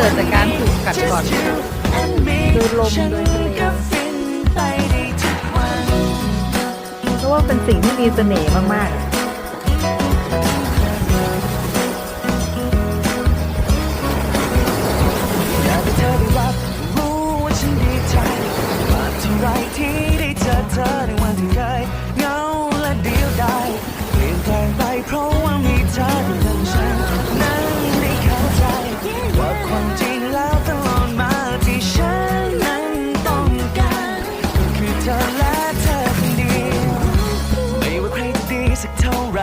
เกิดจากการถูกกัดก่อนโดยลมโดยทะเลเพราะว่าเป็นสิ่งที่มีเสน่ห์มากๆ ความจริงแล้วตลอดมาที่ฉันนั้นต้องการก็คือเธอและเธอคนเดียวไม่ว่าใครจะดีสักเท่าไร